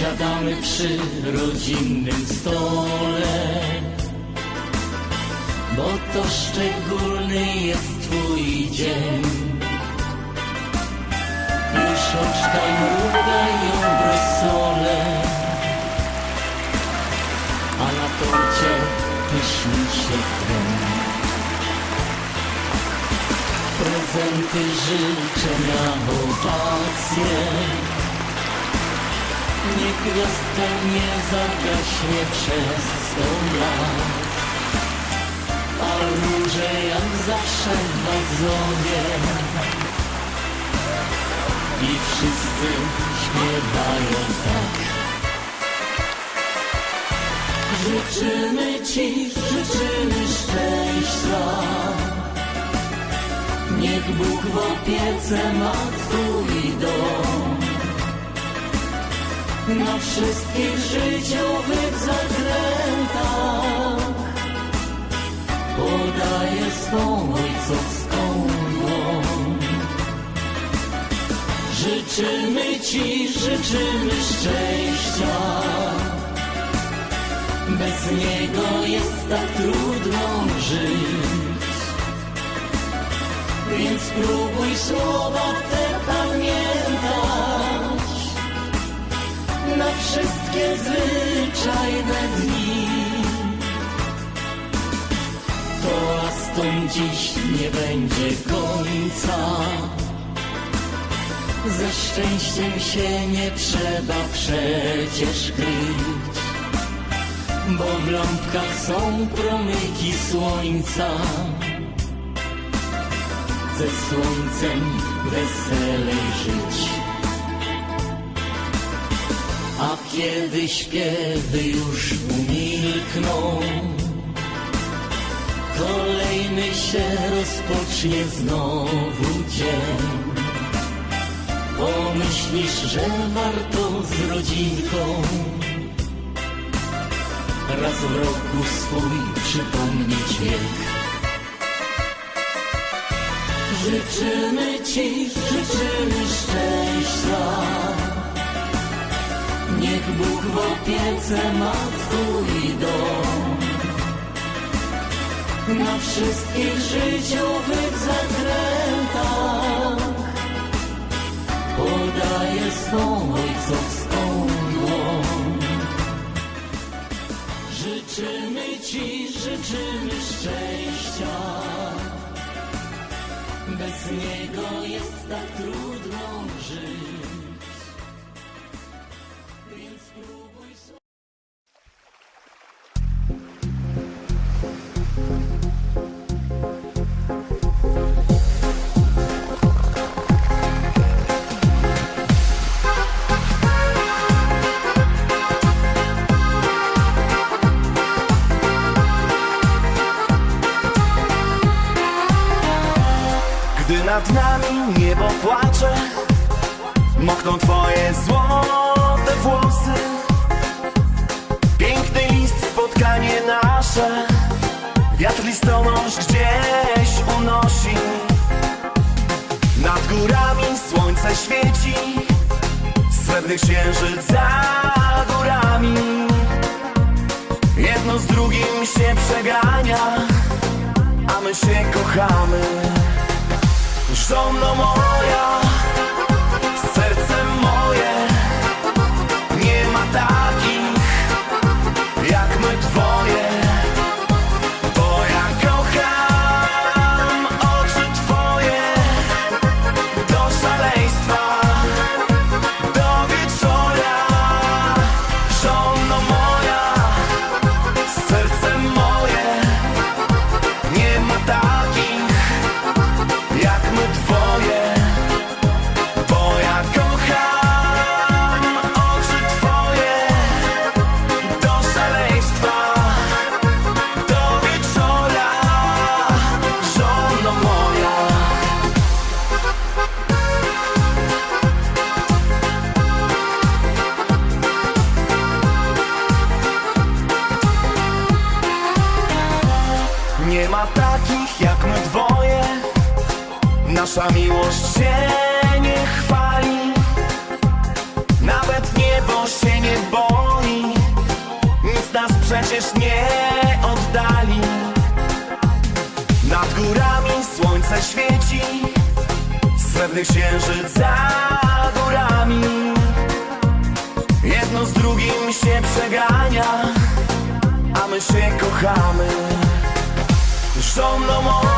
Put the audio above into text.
Siadamy przy rodzinnym stole. Bo to szczególny jest twój dzień. Już oczka mrugają w rosole A na torcie pyszni się tlen Prezenty życzenia owacje Niech gwiazdka nie zagaśnie przez sto lat. A róże jak zawsze w wazonie I wszyscy śpiewają tak. Życzymy Ci, życzymy szczęścia. Niech Bóg w opiece ma Twój dom Na wszystkich życiowych zakrętach. Podaje swą ojcowską dłoń. Życzymy Ci, życzymy szczęścia. Bez niego jest tak trudno żyć. Więc spróbuj słowa te wszystkie zwyczajne dni. Toastom dziś nie będzie końca. Ze szczęściem się nie trzeba przecież kryć, bo w lampkach są promyki słońca ze słońcem weselej żyć. A kiedy śpiewy już umilkną, kolejny się rozpocznie znowu dzień. Pomyślisz, że warto z rodzinką raz w roku swój przypomnieć wiek. Życzymy Ci, życzymy szczęścia. Niech Bóg w opiece ma Twój dom. Na wszystkich życiowych zakrętach podaje swą ojcowską dłoń. Życzymy Ci, życzymy szczęścia. Bez niego jest tak trudno żyć. Nad nami niebo płacze. Mokną twoje złote włosy. Piękny list, spotkanie nasze. Wiatr listonosz gdzieś unosi. Nad górami słońce świeci. Srebrny księżyc za górami. Jedno z drugim się przegania A my się kochamy Żono moja, Nie ma takich jak my dwoje. Nasza miłość się nie chwali. Nawet niebo się nie boi. Nic nas przecież nie oddali. Nad górami słońce świeci. Srebrny księżyc za górami. Jedno z drugim się przegania. A my się kochamy some no more